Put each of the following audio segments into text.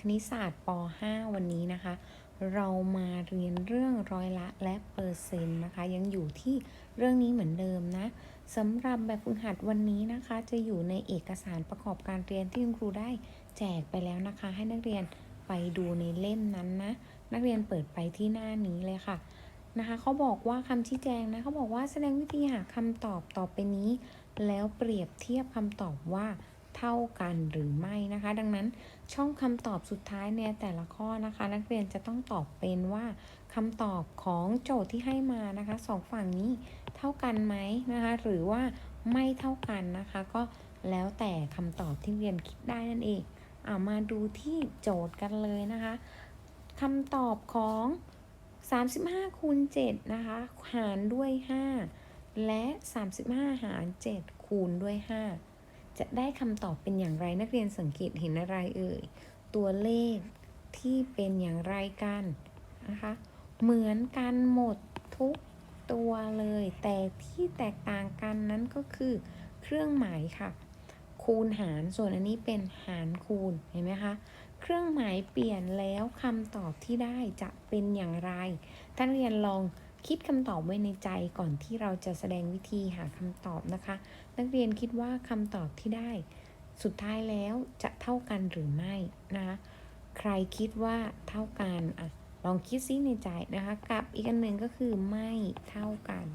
คณิตศาสตร์ป .5 วันนี้นะคะ เรามาเรียนเรื่องร้อยละและเปอร์เซ็นต์นะคะ ยังอยู่ที่เรื่องนี้เหมือนเดิมนะสำหรับแบบฝึกหัดวันนี้นะคะ จะอยู่ในเอกสารประกอบการเรียนที่คุณครูได้แจกไปแล้วนะคะ ให้นักเรียนไปดูในเล่มนั้นนะ นักเรียนเปิดไปที่หน้านี้เลยค่ะนะคะเขาบอกว่าคำชี้แจงนะเขาบอกว่าแสดงวิธีหาคำตอบต่อไปนี้ แล้วเปรียบเทียบคำตอบว่า เท่ากันหรือไม่นะคะ ดังนั้นช่องคำตอบสุดท้ายในแต่ละข้อนะคะ นักเรียนจะต้องตอบเป็นว่าคำตอบของโจทย์ที่ให้มานะคะสองฝั่งนี้เท่ากันไหมนะคะ หรือว่าไม่เท่ากันนะคะ ก็แล้วแต่คำตอบที่เรียนคิดได้นั่นเองเอามาดูที่โจทย์กันเลยนะคะคำตอบของ 35คูณ7นะคะ หารด้วย 5 และ 35 หาร 7 คูณด้วย 5 จะได้คำตอบเป็นอย่างไรนักเรียนสังเกตเห็นอะไรเอ่ย ตัวเลขที่เป็นอย่างไรกันนะคะ เหมือนกันหมดทุกตัวเลย แต่ที่แตกต่างกันนั้นก็คือเครื่องหมายค่ะ คูณหาร ส่วนอันนี้เป็นหารคูณ เห็นไหมคะ เครื่องหมายเปลี่ยนแล้วคำตอบที่ได้จะเป็นอย่างไร ท่านเรียนลอง คิดคำตอบไว้ในใจก่อนที่เราจะแสดงวิธีหาคำตอบนะคะ นักเรียนคิดว่าคำตอบที่ได้ สุดท้ายแล้วจะเท่ากันหรือไม่นะคะใครคิดว่าเท่ากันอะลองคิดซิในใจนะคะ กับอีกอันหนึ่งก็คือไม่เท่ากัน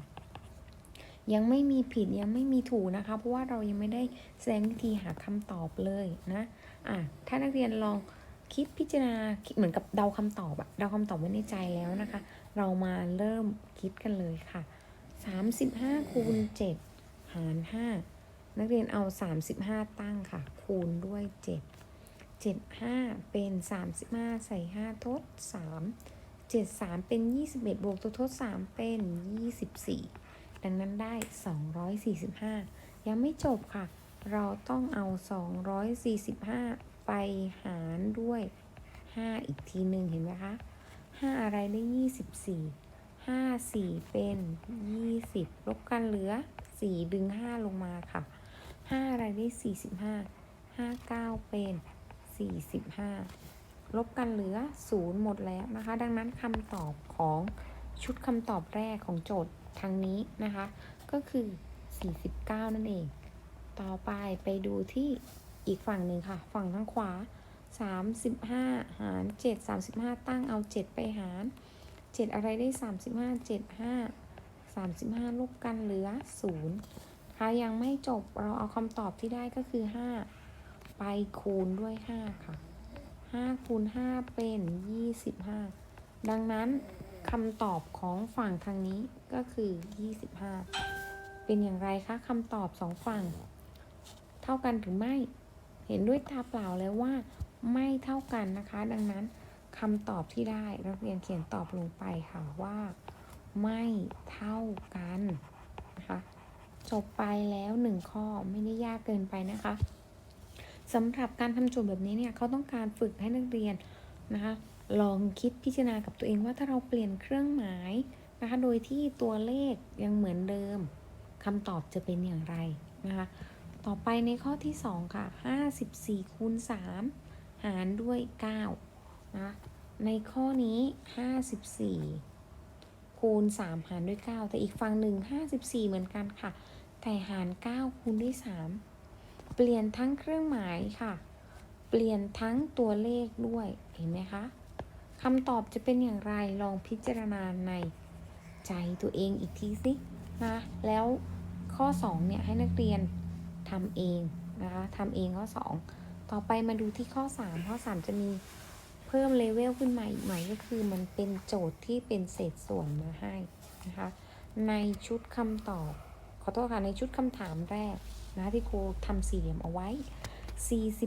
ยังไม่มีผิดยังไม่มีถูกนะคะ เพราะว่าเรายังไม่ได้แสดงวิธีหาคำตอบเลยนะอะถ้านักเรียนลอง คิดพิจารณาเหมือนกับเดาคำตอบอะเดาคำตอบไว้ในใจแล้วนะคะ เรามาเริ่มคิดกันเลยค่ะ35คูณ7หาร5นักเรียนเอา35ตั้งค่ะ คูณด้วย7 7 5เป็น35ใส่5ทด3 7 3เป็น21บวกตัวทด3เป็น24ดังนั้นได้245ยังไม่จบค่ะ เราต้องเอา245 ไปหารด้วย 5 อีกทีหนึ่งเห็นไหมคะ 5 อะไรได้ 24 5 4 เป็น 20 ลบกันเหลือ 4 ดึง 5 ลงมาค่ะ 5 อะไรได้ 45 5 9 เป็น 45 ลบกันเหลือ 0 หมดแล้วนะคะ ดังนั้นคำตอบของชุดคำตอบแรกของโจทย์ทางนี้นะคะ ก็คือ 49 นั่นเอง ต่อไปไปดูที่ อีกฝั่งหนึ่งค่ะ ฝั่งทางขวา 35 หาร 7 35 ตั้งเอา 7 ไปหาร 7 อะไรได้ 35 7 5 35 ลบกันเหลือ 0 ค่ะ ยังไม่จบเราเอาคำตอบที่ได้ก็คือ 5 ไปคูณด้วย 5 ค่ะ 5 คูณ 5 เป็น 25 ดังนั้นคำตอบของฝั่งทางนี้ก็คือ 25 เป็นอย่างไรคะคำตอบสองฝั่ง เท่ากันหรือไม่ เห็นด้วยตาเปล่าแล้วว่าไม่เท่ากันนะคะ ดังนั้นคำตอบที่ได้นักเรียนเขียนตอบลงไปค่ะว่า ไม่เท่ากันนะคะจบไปแล้วหนึ่งข้อไม่ได้ยากเกินไปนะคะสำหรับการทำโจทย์แบบนี้เนี่ยเขาต้องการฝึกให้นักเรียนนะคะ ลองคิดพิจารณากับตัวเองว่าถ้าเราเปลี่ยนเครื่องหมายนะคะ โดยที่ตัวเลขยังเหมือนเดิมคำตอบจะเป็นอย่างไรนะคะ ต่อไปในข้อที่ 2 ค่ะ 54คูณ3 หารด้วย9นะในข้อนี้ 54คูณ3 หารด้วย 9 แต่อีกฝั่งหนึ่ง54 เหมือนกันค่ะ แต่หาร 9 คูณด้วย 3 เปลี่ยนทั้งเครื่องหมายค่ะ เปลี่ยนทั้งตัวเลขด้วยเห็นไหมคะคำตอบจะเป็นอย่างไรลองพิจารณาในใจตัวเองอีกทีสินะแล้วข้อ 2 เนี่ยให้นักเรียน ทำเองนะคะทำเองข้อ 2 ต่อไปมาดูที่ข้อ 3 ข้อ 3 จะมีเพิ่มเลเวลขึ้นมาอีกหน่อยก็คือมันเป็นโจทย์ที่เป็นเศษส่วนมาให้นะคะในชุดคำตอบ ขอโทษค่ะในชุดคำถามแรกนะที่ครูทำสี่เหลี่ยมเอาไว้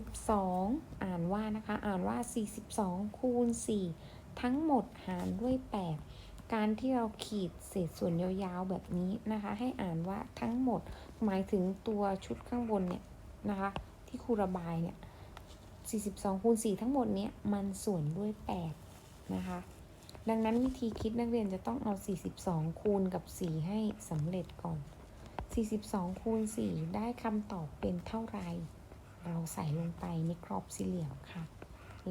42 อ่านว่านะคะ อ่านว่า 42 คูณ 4 ทั้งหมดหารด้วย 8 การที่เราขีดเศษส่วนยาวๆแบบนี้นะคะ ให้อ่านว่าทั้งหมดหมายถึงตัวชุดข้างบนเนี่ยนะคะ ที่ครูระบายเนี่ย 42คูณ4ทั้งหมดเนี้ยมันส่วนด้วย 8 นะคะ ดังนั้นวิธีคิดนักเรียนจะต้องเอา 42 คูณกับ 4 ให้สำเร็จก่อน 42คูณ4ได้คำตอบเป็นเท่าไหร่ เราใส่ลงไปในกรอบสี่เหลี่ยมค่ะ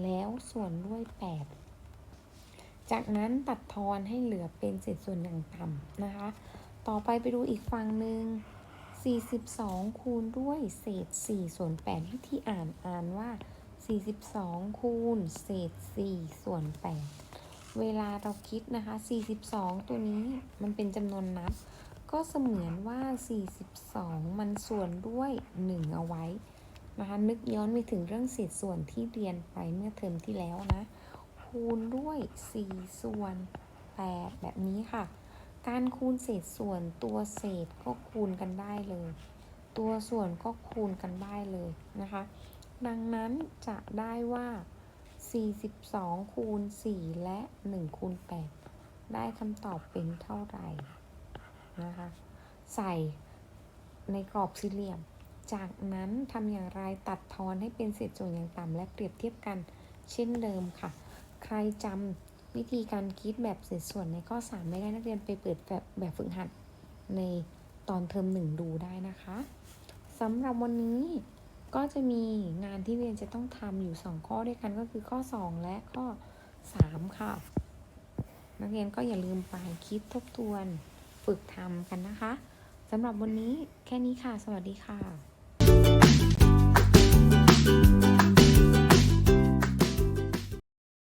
แล้วส่วนด้วย 8 จากนั้นตัดทอนให้เหลือเป็นเศษส่วนอย่างต่ำนะคะ ต่อไปไปดูอีกฝั่งหนึ่ง42 คูณด้วยเศษ 4 ส่วน 8 วิธีอ่านอ่านว่า 42 คูณเศษ 4 ส่วน 8 เวลาเราคิดนะคะ 42 ตัวนี้มันเป็นจำนวนนับ ก็เสมือนว่า 42 มันส่วนด้วย 1 เอาไว้นะคะ นึกย้อนไปถึงเรื่องเศษส่วนที่เรียนไปเมื่อเทอมที่แล้วนะ คูณด้วย 4 ส่วน 8 แบบนี้ค่ะ การคูณเศษส่วนตัวเศษก็คูณกันได้เลย ตัวส่วนก็คูณกันได้เลยนะคะ ดังนั้นจะได้ว่า 42 คูณ 4 และ 1 คูณ 8 ได้คำตอบเป็นเท่าไหร่นะคะ ใส่ในกรอบสี่เหลี่ยม จากนั้นทำอย่างไรตัดทอนให้เป็นเศษส่วนอย่างต่ำและเปรียบเทียบกันเช่นเดิมค่ะ ใครจำวิธีการคิดแบบเศษส่วนในข้อ 3 ไม่ได้นักเรียนไปเปิดแบบแบบฝึกหัดในตอนเทอมหนึ่งดูได้นะคะสำหรับวันนี้ก็จะมีงานที่เรียนจะต้องทำอยู่ 2 ข้อด้วยกันก็คือข้อ 2 และข้อ 3 ค่ะ นักเรียนก็อย่าลืมไปคิดทบทวนฝึกทำกันนะคะสำหรับวันนี้แค่นี้ค่ะ สวัสดีค่ะ